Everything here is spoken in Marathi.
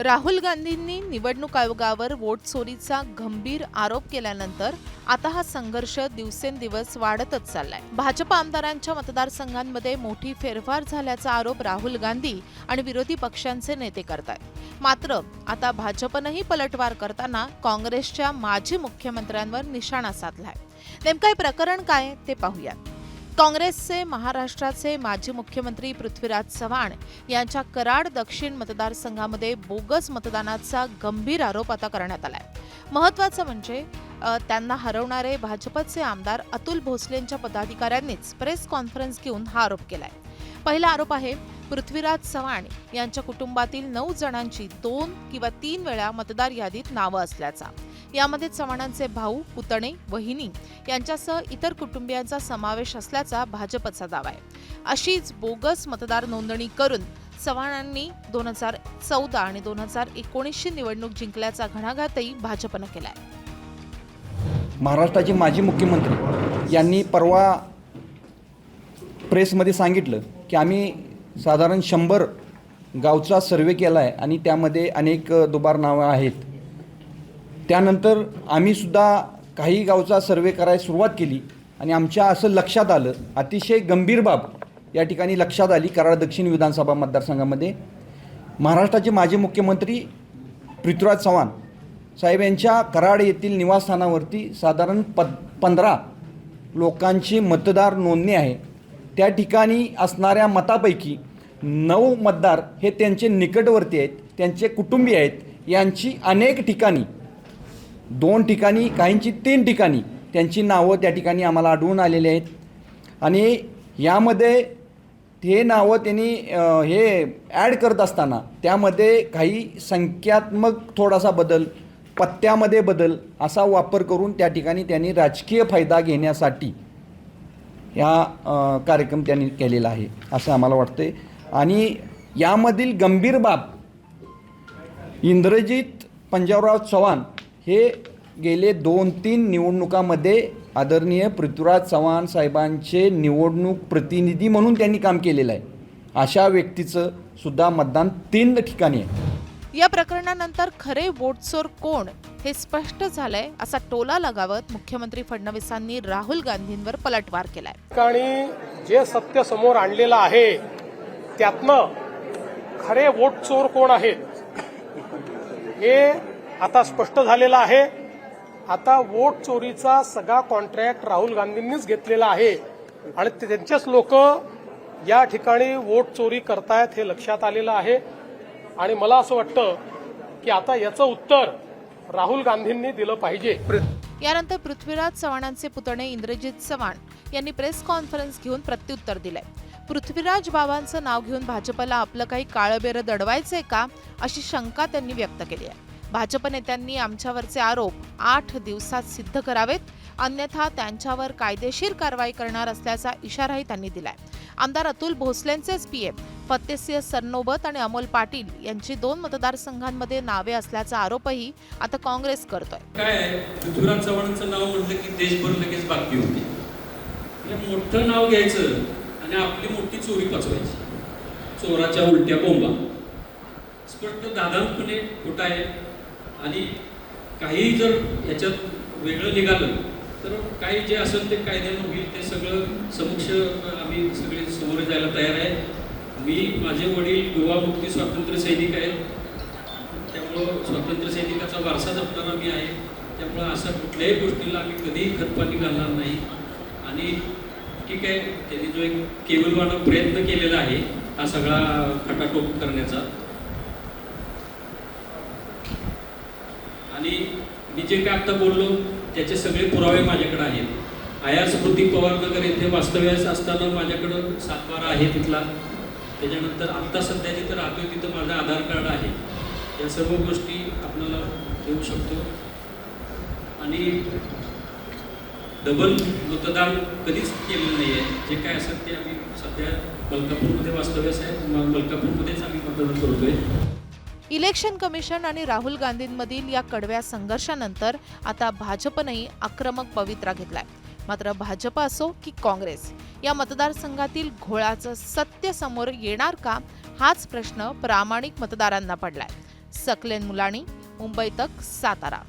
राहुल गांधींनी निवडणूक आयोगावर वोट चोरीचा गंभीर आरोप केल्यानंतर आता हा संघर्ष दिवसेंदिवस वाढतच चाललाय. भाजप आमदारांच्या मतदारसंघांमध्ये मोठी फेरफार झाल्याचा आरोप राहुल गांधी आणि विरोधी पक्षांचे नेते करतायत. मात्र आता भाजपनंही पलटवार करताना काँग्रेसच्या माजी मुख्यमंत्र्यांवर निशाणा साधलाय. नेमकं हे प्रकरण काय ते पाहूयात. काँग्रेसचे महाराष्ट्राचे माजी मुख्यमंत्री पृथ्वीराज चव्हाण यांच्या कराड दक्षिण मतदारसंघामध्ये बोगस मतदानाचा गंभीर आरोप आता करण्यात आलाय. महत्वाचं म्हणजे त्यांना हरवणारे भाजपचे आमदार अतुल भोसलेंच्या पदाधिकाऱ्यांनीच प्रेस कॉन्फरन्स घेऊन हा आरोप केलाय. पहिला आरोप आहे पृथ्वीराज चव्हाण यांच्या कुटुंबातील नऊ जणांची दोन किंवा तीन वेळा मतदार यादीत नावं असल्याचा. यामध्ये चव्हाणांचे भाऊ पुतणे वहिनी यांच्यासह इतर कुटुंबियांचा समावेश असल्याचा भाजपचा दावा आहे. अशीच बोगस मतदार नोंदणी करून चव्हाणांनी दोन हजार चौदा आणि दोन हजार एकोणीसची निवडणूक जिंकल्याचा घणाघातही भाजपनं केलाय. महाराष्ट्राचे माजी मुख्यमंत्री यांनी परवा प्रेसमध्ये सांगितलं की आम्ही साधारण शंभर गावचा सर्वे केला आहे आणि त्यामध्ये अनेक दुबार नावं आहेत. त्यानंतर आम्हीसुद्धा काही गावचा सर्वे करायला सुरुवात केली आणि आमच्या असं लक्षात आलं अतिशय गंभीर बाब या ठिकाणी लक्षात आली कराड दक्षिण विधानसभा मतदारसंघामध्ये. महाराष्ट्राचे माजी मुख्यमंत्री पृथ्वीराज चव्हाण साहेब यांच्या कराड येथील निवासस्थानावरती साधारण प पंधरा लोकांची मतदार नोंदणी आहे. त्या ठिकाणी असणाऱ्या मतापैकी नऊ मतदार हे त्यांचे निकटवर्ती आहेत त्यांचे कुटुंबीय आहेत. यांची अनेक ठिकाणी दोन ठिकाणी काहींची तीन ठिकाणी. त्यांची नावं त्या ठिकाणी आम्हाला आढळून आलेली आहेत. आणि यामध्ये हे नावं त्यांनी हे ॲड करत असताना त्यामध्ये काही संख्यात्मक थोडासा बदल पत्त्यामध्ये बदल असा वापर करून त्या ठिकाणी त्यांनी राजकीय फायदा घेण्यासाठी ह्या कार्यक्रम त्यांनी केलेला आहे असं आम्हाला वाटते आणि यामधील गंभीर बाब इंद्रजित पंजाबराव चव्हाण हे गेले दोन तीन निवडणुकामध्ये आदरणीय पृथ्वीराज चव्हाण साहेबांचे निवडणूक प्रतिनिधी म्हणून त्यांनी काम केलेलं आहे. अशा व्यक्तीचं सुद्धा मतदान तीन ठिकाणी आहे. या प्रकरणानंतर खरे वोटचोर कोण हे स्पष्ट झालंय असा टोला लगावत मुख्यमंत्री फडणवीसांनी राहुल गांधींवर पलटवार केलाय. ठिकाणी जे सत्य समोर आणलेलं आहे त्यातनं खरे वोट चोर कोण आहेत? हे आता स्पष्ट झालेलं आहे. आता वोट चोरीचा सगळा कॉन्ट्रॅक्ट राहुल गांधींनीच घेतलेला आहे. आणि त्यांचेच लोक या ठिकाणी वोट चोरी करतायत हे लक्षात आलेलं आहे. आणि मला असं वाटतं की आता याचं उत्तर राहुल गांधींनी दिलं पाहिजे. यानंतर पृथ्वीराज चव्हाणांचे पुतणे इंद्रजित चव्हाण यांनी प्रेस कॉन्फरन्स घेऊन प्रत्युत्तर दिलंय. पृथ्वीराज बाबांचं नाव घेऊन भाजपला आपलं काही काळबेरं दडवायचंय का अशी शंका त्यांनी व्यक्त केली आहे. भाजप नेत्यांनी आमच्यावरचे आरोप आठ दिवसात सिद्ध करावेत अन्यथा त्यांच्यावर कायदेशीर कारवाई करणार असल्याचा इशाराही त्यांनी दिलाय. आमदार अतुल भोसलेंचेच पीएम फतेसिंह सरनोबत आणि अमोल पाटील यांची दोन मतदारसंघांमध्ये नावे असल्याचा आरोपही आता काँग्रेस करतोय. काय पृथ्वीराज चव्हाणांचं नाव म्हटलं की देशभर लगेच बातमी होती. मोठं नाव घ्यायचं आणि आपली मोठी चोरी पचवायची. चोराच्या उलट्या बोंबा. स्पष्ट दादांपणे खोटा आहे. आणि काही जर याच्यात वेगळं निघालं तर काही जे असेल ते कायद्यानं होईल ते सगळं समक्ष आम्ही सगळे समोर जायला तयार आहे. मी माझे वडील युवा मुक्ती स्वातंत्र्य सैनिक आहेत. त्यामुळं स्वातंत्र्य सैनिकाचा वारसा जपणारा मी आहे. त्यामुळं अशा कुठल्याही गोष्टीला आम्ही कधीही खतपाणी घालणार नाही. आणि ठीक आहे त्यांनी जो एक केवलवाना प्रयत्न केलेला आहे हा सगळा खटाटोप करण्याचा. आणि मी जे काय आत्ता बोललो त्याचे सगळे पुरावे माझ्याकडे आहेत. आया स्मृती पवारनगर येथे वास्तव्यास असताना माझ्याकडं सातबारा आहे तिथला. त्याच्यानंतर आत्ता सध्या जिथं राहतोय तिथं माझं आधार कार्ड आहे. या सर्व गोष्टी आपल्याला देऊ शकतो. आणि डबल मतदान कधीच केलेलं नाही आहे जे काय असेल ते आम्ही सध्या मलकापूरमध्ये वास्तव्यास आहे. मलकापूरमध्येच आम्ही मतदान करतोय. इलेक्शन कमिशन आणि राहुल गांधींमधील या कडव्या संघर्षानंतर आता भाजपनंही आक्रमक पवित्रा घेतलाय. मात्र भाजप असो की काँग्रेस या मतदारसंघातील घोळाचं सत्य समोर येणार का? हाच प्रश्न प्रामाणिक मतदारांना पडलाय. सकलेन मुलाणी मुंबई तक सातारा.